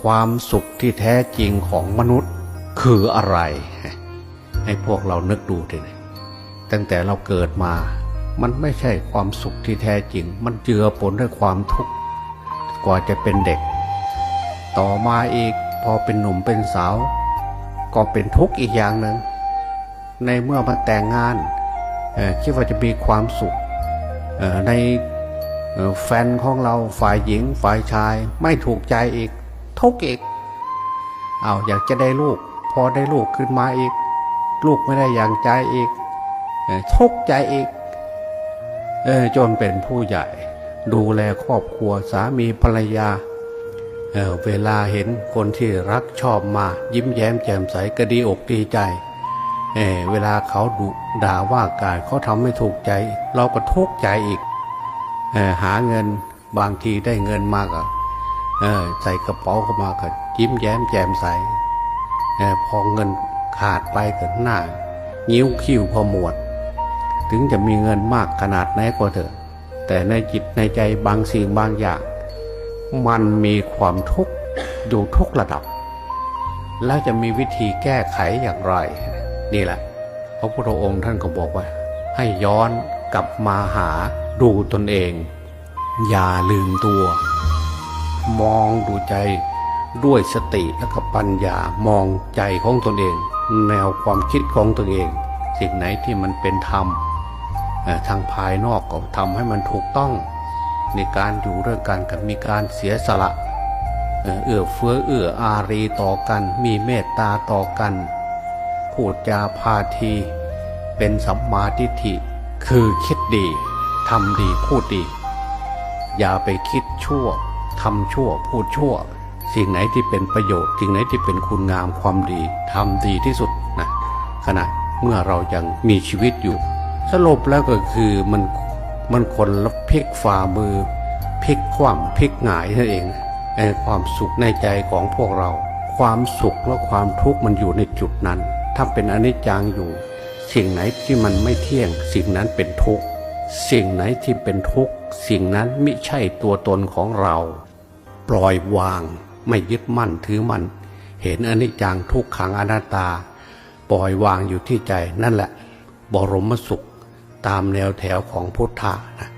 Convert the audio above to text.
ความสุขที่แท้จริงของมนุษย์คืออะไร ให้พวกเรานึกดูทีนี้ตั้งแต่เราเกิดมา มันไม่ใช่ความสุขที่แท้จริง มันเจือปนด้วยความทุกข์กว่าจะเป็นเด็ก ต่อมาอีกพอเป็นหนุ่มเป็นสาว ก็เป็นทุกข์อีกอย่างหนึ่งในเมื่อมาแต่งงานคิดว่าจะมีความสุขในแฟนของเราฝ่ายหญิงฝ่ายชายไม่ถูกใจอีก ทุกข์อีกเอาอยากจะได้ลูก พอได้ลูกขึ้นมาอีก ลูกไม่ได้อย่างใจอีกเอ่อทุกข์ใจอีกเออจนเป็นผู้ใหญ่ ดูแลครอบครัวสามีภรรยาเเวลาเห็นคนที่รักชอบมา ยิ้มแย้มแจ่มใสก็ดีอกดีใจเเวลาเขาดุด่าว่ากาวเขาทำไม่ถูกใจ เราก็ทุกข์ใจอีกเออหาเงินบางทีได้เงินมากอะ เออใส่กระเป๋าเข้ามาก็ยิ้มแย้มแจ่มใสออพอเงินขาดไปก็หน้านิ้วคิ้วพอหมวด ถึงจะมีเงินมากขนาดไหนก็เถอะ แต่ในจิตในใจบางสิ่งบางอย่าง มันมีความทุกข์อยู่ทุกระดับ แล้วจะมีวิธีแก้ไขอย่างไร นี่แหละพระพุทธองค์ท่านก็บอกว่า ให้ย้อนกลับมาหาดูตนเอง อย่าลืมตัว มองดูใจด้วยสติและก็ปัญญามองใจของตนเอง แนวความคิดของตนเอง สิ่งไหนที่มันเป็นธรรมทางภายนอกก็ทำให้มันถูกต้อง ในการอยู่เรื่องการกับมีการเสียสละเอ่อเอื้อเฟื้อเอื้ออารีต่อกันมีเมตตาต่อกันพูดจาพาทีเป็นสัมมาทิฏฐิคือคิดดีทำดีพูดดี อย่าไปคิดชั่ว ทำชั่วพูดชั่ว สิ่งไหนที่เป็นประโยชน์ สิ่งไหนที่เป็นคุณงามความดีทำดีที่สุดนะขณะเมื่อเรายังมีชีวิตอยู่ สรุปแล้วก็คือมันมันคนละพลิกฝ่ามือพลิกคว่ำพลิกหงายนั่นเองไอ้ความสุขในใจของพวกเรา ความสุขและความทุกข์มันอยู่ในจุดนั้น ถ้าเป็นอนิจจังอยู่ สิ่งไหนที่มันไม่เที่ยง สิ่งนั้นเป็นทุกข์สิ่งไหนที่เป็นทุกข์สิ่งนั้นไม่ใช่ตัวตนของเรา ปล่อยวาง ไม่ยึดมั่นถือมั่นเห็นอนิจจังทุกขังอนัตตา ปล่อยวางอยู่ที่ใจนั่นแหละ บรมสุขตามแนวแถวของพุทธะนะ